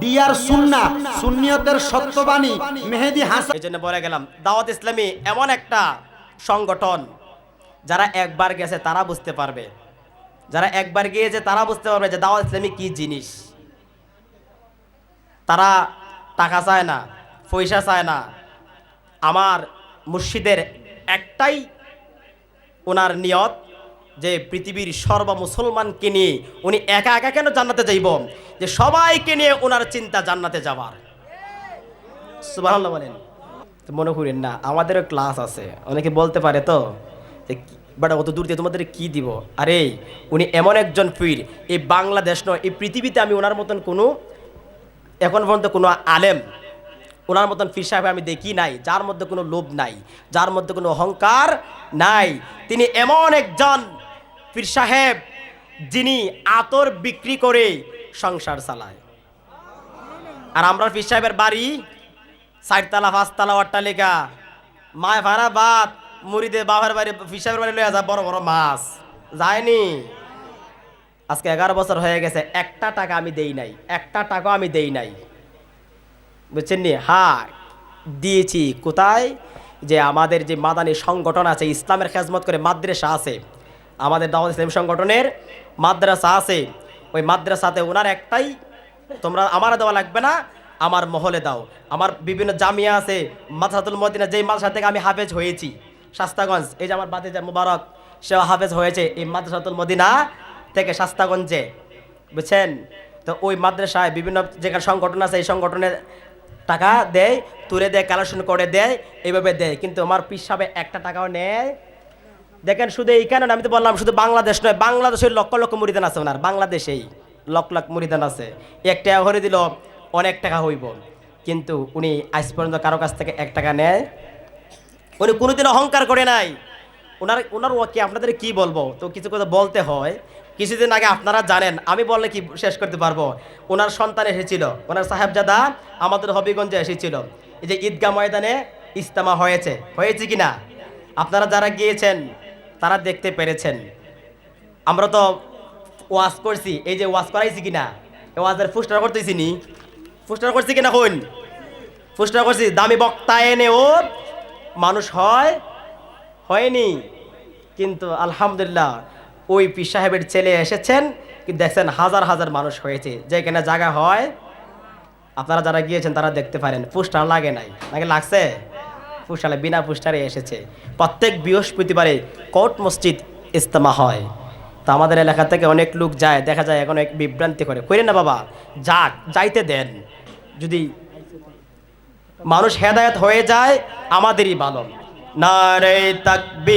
Deer সুন্না সুন্নিয়তের সত্যবাণী, মেহেদি হাসান। এই জন্য বলে গেলাম, দাওয়াত ইসলামী এমন একটা সংগঠন, যারা একবার গেছে তারা বুঝতে পারবে। যারা একবার গিয়েছে তারা বুঝতে পারবে যে দাওয়াত ইসলামী কি জিনিস। তারা টাকা চায় না, পয়সা চায় না। আমার মুর্শিদের একটাই ওনার নিয়ত যে পৃথিবীর সর্ব মুসলমানকে নিয়ে উনি একা একা কেন জান্নাতে যাইব? যে সবাইকে নিয়ে ওনার চিন্তা জান্নাতে সুবহানাল্লাহ বলেন। মনে করেন না, আমাদেরও ক্লাস আছে। অনেকে বলতে পারে তো, যে বাট, অত দূর দিয়ে তোমাদের কি দিব? আরে, উনি এমন একজন পীর। এই বাংলাদেশ নয়, এই পৃথিবীতে আমি ওনার মতন কোনো এখন পর্যন্ত কোনো আলেম ওনার মতন পীর সাহেব আমি দেখি নাই, যার মধ্যে কোনো লোভ নাই, যার মধ্যে কোনো অহংকার নাই। তিনি এমন একজন পীর সাহেব যিনি আতর বিক্রি করে সংসার চালায়। আর আমরা পীর সাহেবের বাড়ি চারতলা, পাঁচতলা অট্টালিকা মায় ভাড়া বাদ মুড়িদে বাবার বাড়ি পীর সাহেবের বাড়ি লইয়া যা বড় বড় মাছ। যায়নি। আজকে এগারো বছর হয়ে গেছে, একটা টাকা আমি দেই নাই, একটা টাকা আমি দেই নাই। বুঝছেন নি? হ্যাঁ দিয়েছি। কোথায়? যে আমাদের যে মাদানী সংগঠন আছে, ইসলামের খেজমত করে মাদ্রাসা আছে, আমাদের দাওয়াত ইসলাম সংগঠনের মাদ্রাসা আছে ওই মাদ্রাসাতে ওনার একটাই, তোমরা আমার দেওয়া লাগবে না, আমার মহলে দাও। আমার বিভিন্ন জামিয়া আছে, মাদ্রাসাতুল মদিনা, যেই মাদ্রাসা থেকে আমি হাফেজ হয়েছি, শাস্তাগঞ্জ, এই যে আমার বাতিজা মুবারক সে হাফেজ হয়েছে এই মাদ্রাসাতুল মদিনা থেকে শাস্তাগঞ্জে, বুঝছেন? তো ওই মাদ্রাসায় বিভিন্ন যেখানে সংগঠন আছে, এই সংগঠনের টাকা দেয়, তুলে দেয়, কালেকশন করে দেয়, এইভাবে দেয়। কিন্তু আমার পিসাবে একটা টাকাও নেয় দেখেন শুধু এইখানে না, আমি তো বললাম শুধু বাংলাদেশ নয় বাংলাদেশের লক্ষ লক্ষ মুরিদান আছে ওনার বাংলাদেশেই লক্ষ লক্ষ মুরিদান আছে। এক টাকা করে দিল অনেক টাকা হইব। কিন্তু উনি আজ পর্যন্ত কারও কাছ থেকে এক টাকা নেয়। উনি কোনোদিন অহংকার করে নাই। ওনার ওনার ও কি আপনাদের কি বলব? তো কিছু কথা বলতে হয়। কিছুদিন আগে আপনারা জানেন আমি বললে কি শেষ করতে পারব? ওনার সন্তান এসেছিল ওনার সাহেবজাদা আমাদের হবিগঞ্জে এসেছিল। এই যে ঈদগাহ ময়দানে ইস্তেমা হয়েছে। হয়েছে কি না আপনারা যারা গিয়েছেন তারা দেখতে পেরেছেন। আমরা তো ওয়াজ করছি, এই যে ওয়াজ করাইছি কিনা? ওয়াজের ফুস্টার করতেছি নি। ফুস্টার করছি কিনা হইন ফুস্টার করছি, দামি বক্তা এনেও মানুষ হয়, হয়নি। কিন্তু আলহামদুলিল্লাহ, ওই পীর সাহেবের ছেলে এসেছেন দেখছেন হাজার হাজার মানুষ হয়েছে। যেখানে জায়গা হয়, আপনারা যারা গিয়েছেন তারা দেখতে পারেন পুস্টার লাগে নাই। নাকি লাগছে? পুস্টারে বিনা পুস্টারে এসেছে। প্রত্যেক বৃহস্পতিবারে কোর্ট মসজিদ ইস্তেমা হয়। তো আমাদের এলাকা থেকে অনেক লোক যায়, দেখা যায় এখন এক বিভ্রান্তি করে। করি না বাবা, যাক, যাইতে দেন। যদি মানুষ হেদায়ত হয়ে যায়, আমাদেরই ভালো। না রে তাকবীর।